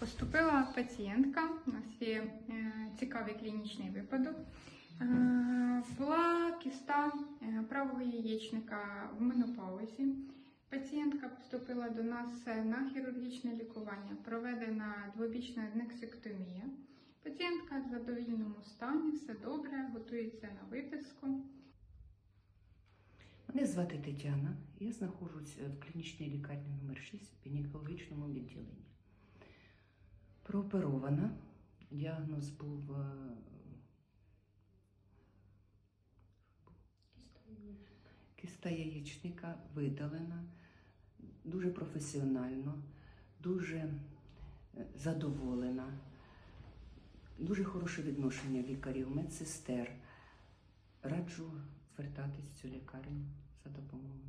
Поступила пацієнтка, у нас є е, цікавий клінічний випадок. Е, Була кіста е, правого яєчника в менопаузі. Пацієнтка поступила до нас на хірургічне лікування, проведена двобічна аднексектомія. Пацієнтка в задовільному стані, все добре, готується на виписку. Мене звати Тетяна. Я знаходжусь в клінічній лікарні номер 6 в гінекологічному відділенні. Прооперована. Діагноз був е, киста яєчника видалена дуже професіонально, дуже е, задоволена, дуже хороше відношення лікарів, медсестер. Раджу звертатись в цю лікарню за допомогою.